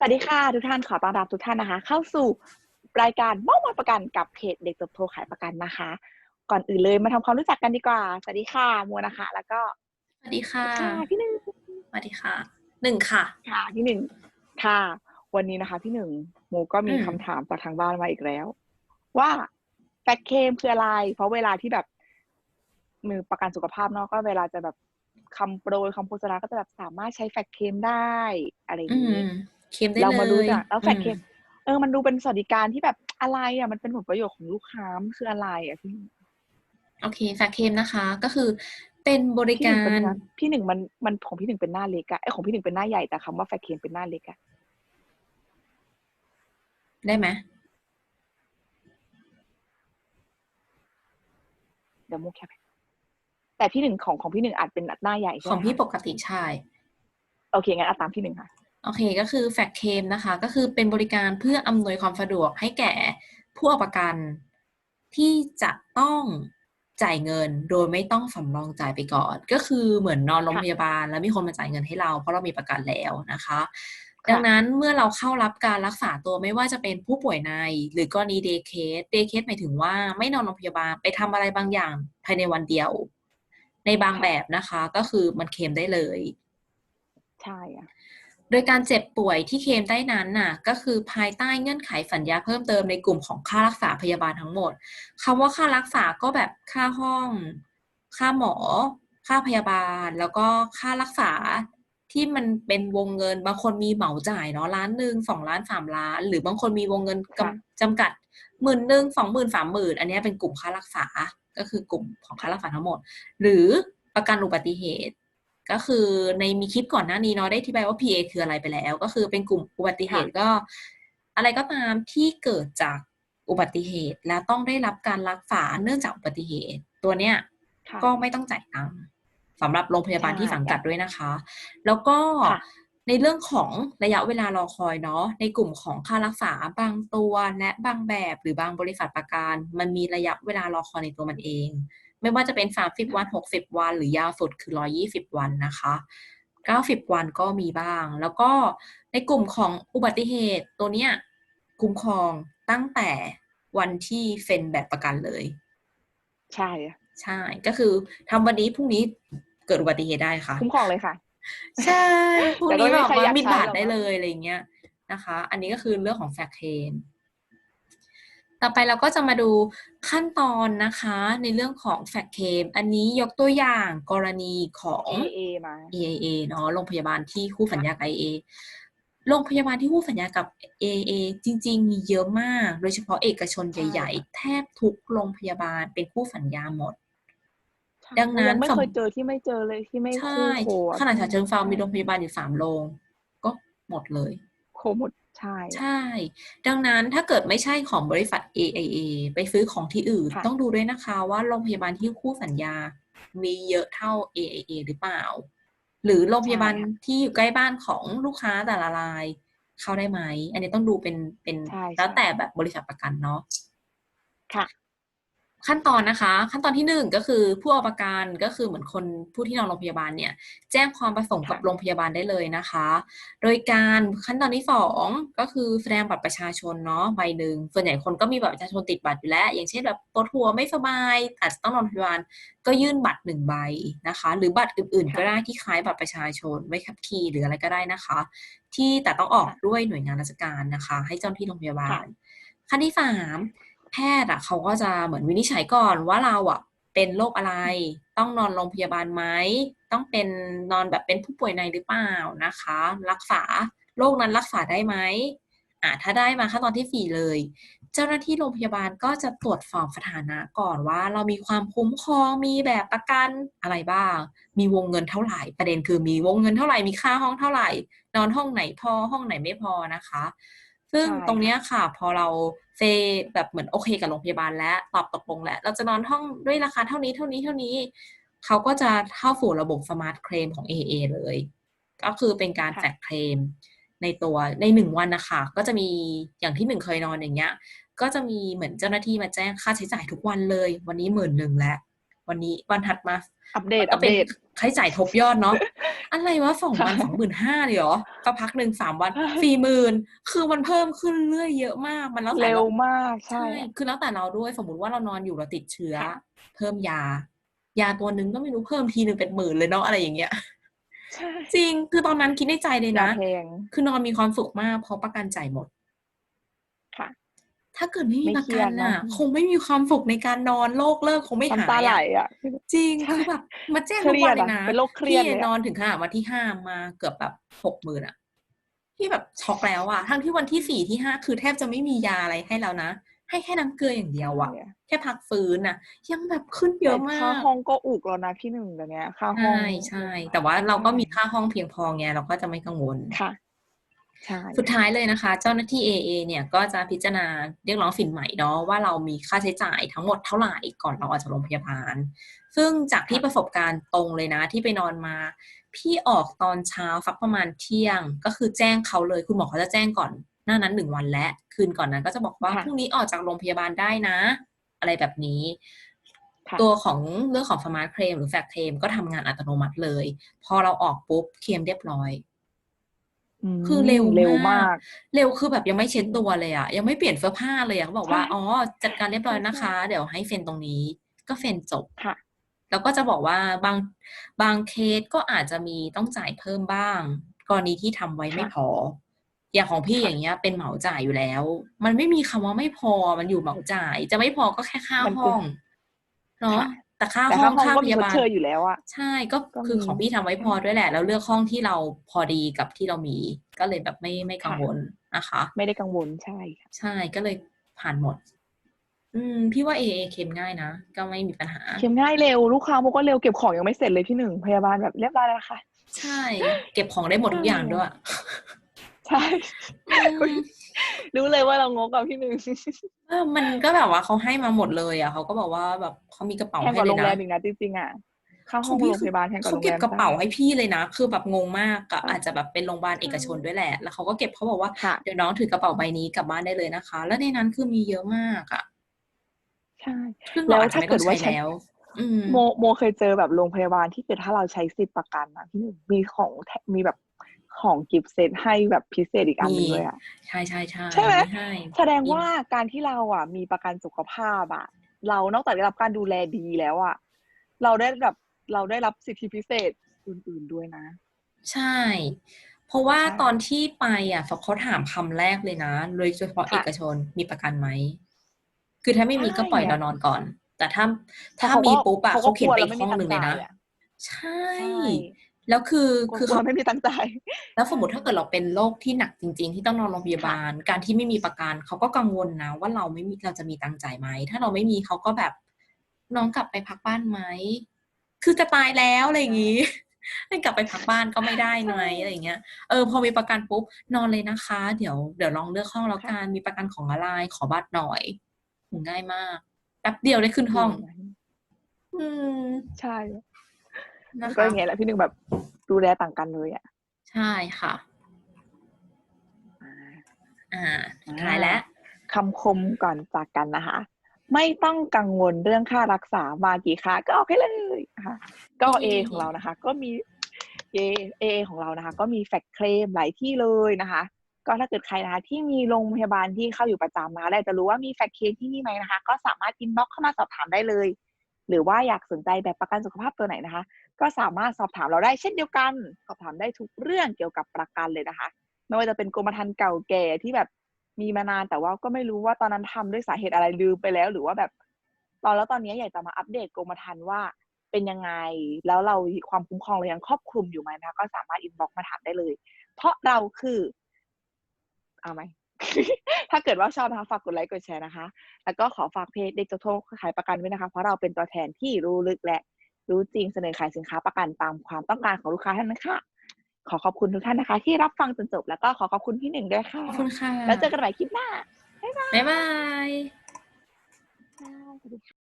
สวัสดีค่ะ ทุกท่านขอต้อนรับทุกท่านนะคะ เข้าสู่รายการมอบมประกันกับเพจเด็กเติบโตขายประกันนะคะ ก่อนอื่นเลยมาทำความรู้จักกันดีกว่า สวัสดีค่ะมัวนะคะ แล้วก็สวัสดีค่ะค่ะพี่หนึ่งสวัสดีค่ะหนึ่งค่ะ ค่ะพี่หนึ่งค่ะ วันนี้นะคะ พี่หนึ่งโมก็มีอืมคำถามจากทางบ้านมาอีกแล้ว ว่าแฟกเคมคืออะไร เพราะเวลาที่แบบ มือประกันสุขภาพเนาะก็เวลาจะแบบคำโปรยคำโฆษณาก็จะแบบสามารถใช้แฟกเคมได้อะไรอย่างอืนี้ม เค็มได้เราเลยมารู้จักแล้วแฟกเคอืมเออมันดูเป็นสวัสดิการที่แบบอะไรอะมันเป็นผลประโยชน์ของลูกค้ามันคืออะไรอะพี่โอเคแฟกเค็มนะคะ ก็คือเป็นบริพี่หนึ่กางเป็นรนะพี่หนึ่งมันมันของพี่หนึ่งเป็นหน้าเล็กอะไอยของพี่หนึ่งเป็นหน้าใหญ่แต่คำว่าแฟกเคมเป็นหน้าเล็กอะได้ไหมเดี๋ยวมุกแคปให้แต่พี่หนึ่งของของพี่หนึ่งอาจเป็นหน้าใหญ่ใช่ของไหมพี่คะปกติใช่ โอเคงั้นเอาตามพี่หนึ่งค่ะ โอเคก็คือแฟกเค็มนะคะ ก็คือเป็นบริการเพื่ออำนวยความสะดวกให้แก่ผู้เอาประกัน ที่จะต้องจ่ายเงินโดยไม่ต้องสำรองจ่ายไปก่อน ก็คือเหมือนนอนโรงค่ะพยาบาล แล้วมีคนมาจ่ายเงินให้เราเพราะเรามีประกันแล้วนะคะค่ะดังนั้นเมื่อเราเข้ารับการรักษาตัวไม่ว่าจะเป็นผู้ป่วยใน หรือกรณีเดย์เคสเดย์เคสหมายถึงว่าไม่นอนโรงพยาบาลไปทำอะไรบางอย่างภายในวันเดียว ในบางแบบนะคะ ก็คือมันเคลมได้เลย ใช่อะ โดยการเจ็บป่วยที่เคลมได้นั้นน่ะก็คือภายใต้เงื่อนไขสัญญาเพิ่มเติมในกลุ่มของค่ารักษาพยาบาลทั้งหมดคำว่าค่ารักษาก็แบบค่าห้อง ค่าหมอ ค่าพยาบาล แล้วก็ค่ารักษาที่มันเป็นวงเงินบางคนมีเหมาจ่ายเนาะล้านหนึ่งสองล้านสามล้าน หรือบางคนมีวงเงินกำจำกัดหมื่นหนึ่งสองหมื่นสามหมื่นอันเนี้ยเป็นกลุ่มค่ารักษาก็คือกลุ่มของค่ารักษาทั้งหมด หรือประกันอุบัติเหตุ ก็คือในมีคลิปก่อนหน้านี้เนาะได้อธิบายว่า PA คืออะไรไปแล้ว ก็คือเป็นกลุ่มอุบัติเหตุก็ อะไรก็ตามที่เกิดจากอุบัติเหตุ และต้องได้รับการรักษาเนื่องจากอุบัติเหตุ ตัวเนี้ยค่ะก็ไม่ต้องจ่ายตังค์สำหรับโรงพยาบาลใช่ที่สังกัดด้วยนะคะ แล้วก็ค่ะในเรื่องของระยะเวลารอคอยเนาะในกลุ่มของค่ารักษาบางตัวและบางแบบหรือบางบริษัทประกันมันมีระยะเวลารอคอยในตัวมันเอง ไม่ว่าจะเป็น 30 วัน 60 วัน หรือยาวสุดคือ 120 วันนะคะ 90 วันก็มีบ้าง แล้วก็ในกลุ่มของอุบัติเหตุตัวเนี้ยคุ้มครองตั้งแต่วันที่เซ็นแบบประกันเลย ใช่อะใช่ก็คือทำวันนี้พรุ่งนี้เกิดอุบัติเหตุได้ค่ะ คุ้มครองเลยค่ะ ใช่พรุ่งแต่ก็นี้ไม่แบมีบใครว่าอยากบินใช้บาทหรอกได้นะเลยอะไรเงี้ยนะคะ อันนี้ก็คือเรื่องของแฟกเคน ต่อไปเราก็จะมาดูขั้นตอนนะคะในเรื่องของแฟกเคนอันนี้ยกตัวอย่างกรณีของ AA มา AIA เนาะโรงพยาบาลที่คู่สัญญากับ AA โรงพยาบาลที่คู่สัญญากับ AA จริง ๆ มีเยอะมาก โดยเฉพาะเอกชนใช่ใหญ่ค่ะๆแทบทุกโรงพยาบาลเป็นคู่สัญญาหมดใช่ดังนั้นยังไม่สมเคยเจอที่ไม่เจอเลยที่ไม่ใช่คู่โคอะขนาดฉะเชิงเซามีโรงใช่พยาบาลอยู่สามโรงก็หมดเลย โคหมด ใช่ ใช่ ดังนั้นถ้าเกิดไม่ใช่ของบริษัท AIA ไปซื้อของที่อื่นค่ะต้องดูด้วยนะคะว่าโรงพยาบาลที่คู่สัญญา มีเยอะเท่า AIA หรือเปล่า หรือโรงพยาบาลที่อยู่ใกล้บ้านของลูกค้าแต่ละราย เข้าได้ไหม อันนี้ต้องดูเป็นเป็นใช่แล้วใช่แต่แบบบริษัทประกันเนาะค่ะ ขั้นตอนนะคะ ขั้นตอนที่หนึ่งก็คือผู้เอาประกันก็คือเหมือนคนผู้ที่นอนโรงพยาบาลเนี่ย แจ้งความประสงค์กับค่ะโรงพยาบาลได้เลยนะคะ โดยการขั้นตอนที่สองก็คือแสดงบัตรประชาชนเนาะใบหนึ่งส่วนใหญ่คนก็มีบัตรประชาชนติดบัตรอยู่แล้ว อย่างเช่นแบบปวดหัวไม่สบาย อาจจะต้องนอนโรงพยาบาลก็ยื่นบัตรหนึ่งใบนะคะ หรือบัตรอื่นๆค่ะก็ได้ที่คล้ายบัตรประชาชนไว้ขับขี่หรืออะไรก็ได้นะคะ ที่แต่ต้องออกค่ะด้วยหน่วยงานราชการนะคะ ให้เจ้าหน้าที่โรงพยาบาค่ะลขั้นที่สาม แพทย์อะเขาก็จะเหมือนวินิจฉัยก่อนว่าเราอะเป็นโรคอะไร ต้องนอนโรงพยาบาลไหม ต้องเป็นนอนแบบเป็นผู้ป่วยในหรือเปล่านะคะ รักษาโรคนั้นรักษาได้ไหมอ่าถ้าได้มาขั้นตอนที่สี่เลย เจ้าหน้าที่โรงพยาบาลก็จะตรวจสอบสถานะก่อนว่าเรามีความคุ้มครองมีแบบประกันอะไรบ้าง มีวงเงินเท่าไหร่ ประเด็นคือมีวงเงินเท่าไหร่มีค่าห้องเท่าไหร่ นอนห้องไหนพอห้องไหนไม่พอนะคะ ซึ่งใช่ตรงเนี้ยค่ะ พอเราเซแบบเหมือนโอเคกับโรงพยาบาลแล้วตอบตกลงแล้ว เราจะนอนห้องด้วยราคาเท่านี้เท่านี้เท่านี้ เขาก็จะเข้าสู่ระบบสมาร์ทเคลมของ AA เลย ก็คือเป็นการค่ะแจกเคลมในตัวในหนึ่งวันนะคะ ก็จะมีอย่างที่หนึ่งเคยนอนอย่างเงี้ย ก็จะมีเหมือนเจ้าหน้าที่มาแจ้งค่าใช้จ่ายทุกวันเลย วันนี้หมื่นหนึ่งแล้ว วันนี้วันถัดมา อัปเดตก็อัปเป็นเดตค่าใช้จ่ายทบยอดเนาะอะไรวะสองวันค่ะสองหมื่นห้าเลยเหรอก็พักหนึ่งสามวันใช่สี่หมื่นคือมันเพิ่มขึ้นเรื่อยเยอะมาก มันแล้วแต่เร็วเรามากใช่ใช่ คือแล้วแต่เราด้วยสมมติว่าเรานอนอยู่เราติดเชื้อค่ะเพิ่มยา ยาตัวหนึ่งก็ไม่รู้เพิ่มทีหนึ่งเป็นหมื่นเลยเนาะอะไรอย่างเงี้ยใช่จริงคือตอนนั้นคิดในใจเลยยานะแพงคือนอนมีความสุขมากเพราะประกันจ่ายหมดค่ะ ถ้าเกิดไม่มีไม่ประเครีกัยนดเนอะน่ะ คงไม่มีความสุขในการนอนโรคเลิกคงไม่หาน้ำตายไหลอะอะ จริงใช่คือแบบมาแจ้งเคทุกรียวัดนเลยอะนะเป็นโรคเครียดเลยอะพี่นอนถึงขนาดวันที่ห้ามาเกือบแบบหกหมื่นอะพี่แบบช็อกแล้วอะทั้งที่วันที่สี่ที่ห้าคือแทบจะไม่มียาอะไรให้แล้วนะให้แค่น้ำเกลืออย่างเดียวอะใช่แค่พักฟื้นอะยังแบบขึ้นเยอะมาค่ากห้องก็อุกแล้วนะพี่หนึ่งเดี๋ยวนี้ค่าห้องใช่ใช่แต่ว่าเราก็มีค่าห้องเพียงพอไงเราก็จะไม่กังวลค่ะใช่ สุดท้ายเลยนะคะ เจ้าหน้าที่ AA เนี่ยก็จะพิจารณาเรียกร้องสินใหม่เนาะว่าเรามีค่าใช้จ่ายทั้งหมดเท่าไหร่ก่อนเราออกจากโรงพยาบาล ซึ่งจากที่ประสบการณ์ตรงเลยนะที่ไปนอนมา พี่ออกตอนเช้าสักประมาณเที่ยง ก็คือแจ้งเขาเลยคุณหมอเขาจะแจ้งก่อนหน้านั้นหนึ่งวันและ คืนก่อนนั้นก็จะบอกว่าค่ะพรุ่งนี้ออกจากโรงพยาบาลได้นะ อะไรแบบนี้ค่ะตัวของเรื่องของสมาร์ทเคลมหรือแฟกเคลมก็ทำงานอัตโนมัติเลย พอเราออกปุ๊บเคลมเรียบร้อยม คือเร็วเร็วมามากกเร็วคือแบบยังไม่เช็ดตัวเลยอะยังไม่เปลี่ยนเสื้อผ้าเลยอะเขาบอกว่าใช่อ๋อจัดการเรียบร้อยนะคะใช่เดี๋ยวให้เซ็นตรงนี้ ก็เซ็นจบค่ะ แล้วก็จะบอกว่าบางบางเคสก็อาจจะมีต้องจ่ายเพิ่มบ้าง กรณีที่ทำไว้ไม่ค่ะพอ อย่างของพี่ค่ะอย่างเงี้ย เป็นเหมาจ่ายอยู่แล้ว มันไม่มีคำว่าไม่พอมันอยู่เหมาจ่าย จะไม่พอก็แค่ค่ามันห้คือองเนาะค่ะ แต่ค่าแต่ห้อค่างห้องค่าก็พมียาชดบาลเชยอยู่แล้วอะใช่ก็ก็คือมีของพี่ทำไว้พอด้วยแหละ แล้วเลือกห้องที่เราพอดีกับที่เรามี ก็เลยแบบไม่ไม่กังค่ะวลนะคะ ไม่ได้กังวลใช่ค่ะใช่ก็เลยผ่านหมด อืม พี่ว่า AA เค็มง่ายนะก็ไม่มีปัญหาเข็มง่ายเร็วลูกค้าบอกว่าเร็วเก็บของยังไม่เสร็จเลยพี่หนึ่งพยาบาลแบบเรียบร้อยแล้วค่ะ ใช่ เก็บของได้หมดทุกอย่างด้วย ใช่อืม รู้เลยว่าเรางกกับพี่หนึ่งเออมันก็แบบว่าเขาให้มาหมดเลยอะเขาก็บอกว่าแบบเขามีกระเป๋าแพงให้กว่าเลโรยงแรนะมอีกนะจริงๆอะค่าห้ขอองงพี่โรงพยาบาลแพงกว่าเขาโรงแรเก็บมกระเป๋าใช่ให้พี่เลยนะ คือแบบงงมากอะค่ะอาจจะแบบเป็นโรงพยาบาลเอกชนด้วยแหละ แล้วเขาก็เก็บเขาบอกว่าค่ะเดี๋ยวน้องถือกระเป๋าใบนี้กลับบ้านได้เลยนะคะ แล้วในนั้นคือมีเยอะมากอะใช่ซึ่งแล้เราวอาจจะถ้าไม่ต้เกิองดว่าใช้ใช้แล้วอืมโมโมเคยเจอแบบโรงพยาบาลที่เกิดถ้าเราใช้สิทธิ์ประกันนะพี่หนึ่งมีของแถมีแบบ ของกิฟต์เซตให้แบบพิเศษอีกอันหนึงมีเลยอะใช่ใช่ใช่ใช่ไหมให้แสดงว่าการที่เราอะ มีประกันสุขภาพอะ เรานอกจากได้รับการดูแลดีแล้วอะ เราได้แบบเราได้รับสิทธิพิเศษอื่น ๆด้วยนะ ใช่ เพราะว่าใช่ตอนที่ไปอะเขาถามคำแรกเลยนะโดยเฉพาะค่ะเอกชนมีประกันไหมคือถ้าไม่มีใช่ก็ปล่อยเรานอนก่อน แต่ถ้าเพราะถ้าเขาก็มีปุ๊บอะเขาก็เขาเขียนกลัวไปเราอีไม่กมีห้องหนึ่งเลยนะตังค์จ่ายอะใช่ใช่ แล้วคือกลัวคือกลัวเขาไม่มีตังค์จ่ายแล้วสมมติถ้าเกิดเราเป็นโรคที่หนักจริง ๆ ที่ต้องนอนโรงพยาบาล การที่ไม่มีประกันเขาก็กังวลนะว่าเราไม่มีเราจะมีตังค์จ่ายไหม ถ้าเราไม่มีเขาก็แบบน้องกลับไปพักบ้านไหม คือจะตายแล้วอะไรอย่างงี้ให้กลับไปพักบ้านก็ไม่ได้ไหมใช่อะไรอย่างเงี้ย เออพอมีประกันปุ๊บนอนเลยนะคะ เดี๋ยวเดี๋ยวลองเลือกห้องแล้วกันมีประกันของอะไรขอบัตรหน่อยโหง่ายมากแป๊บเดียวได้ขึ้นห้อง อืมใช่ นะก็คะอย่างเงี้ยแหละพี่หนึ่งแบบดูแลต่างกันเลยอะใช่ค่ะ อ่าอ่าสุดท้ายแล้วคำคมก่อนจากกันนะคะ ไม่ต้องกังวลเรื่องค่ารักษามากี่ค่าก็เอาให้เลยนะคะก็อืเอมของเรานะคะ ก็มีเอเอของเรานะคะ ก็มีแฟกเคลมหลายที่เลยนะคะ ก็ถ้าเกิดใครนะคะที่มีโรงพยาบาลที่เข้าอยู่ประจำนะคะและจะรู้ว่ามีแฟกเคลมที่นี่ไหมนะคะ ก็สามารถอินบ็อกเข้ามาสอบถามได้เลย หรือว่าอยากสนใจแบบประกันสุขภาพตัวไหนนะคะ ก็สามารถสอบถามเราได้เช่นเดียวกัน สอบถามได้ทุกเรื่องเกี่ยวกับประกันเลยนะคะ ไม่ว่าจะเป็นกรมธรรม์เก่าแก่ที่แบบมีมานานแต่ว่าก็ไม่รู้ว่าตอนนั้นทำด้วยสาเหตุอะไรลืมไปแล้ว หรือว่าแบบ ตอนแล้วตอนนี้อยากจะมาอัปเดตกรมธรรม์ว่าเป็นยังไง แล้วเราความคุ้มครองเรายังครอบคลุมอยู่ไหมนะคะก็สามารถอินบ็อกมาถามได้เลย เพราะเราคือเอาไหม ถ้าเกิดว่าชอบนะคะฝากกดไลค์กดแชร์นะคะ แล้วก็ขอฝากเพจเด็กจะโทรขายประกันไว้นะคะ เพราะเราเป็นตัวแทนที่รู้ลึกและรู้จริงเสนอขายสินค้าประกันตามความต้องการของลูกค้าท่านนั้นค่ะขอขอบคุณทุกท่านนะคะ ที่รับฟังจนจบ แล้วก็ขอขอบคุณพี่หนึ่งด้วยค่ะขอบคุณค่ะแล้วเจอกันใหม่คลิปหน้าบ๊ายบายสวัสดีค่ะ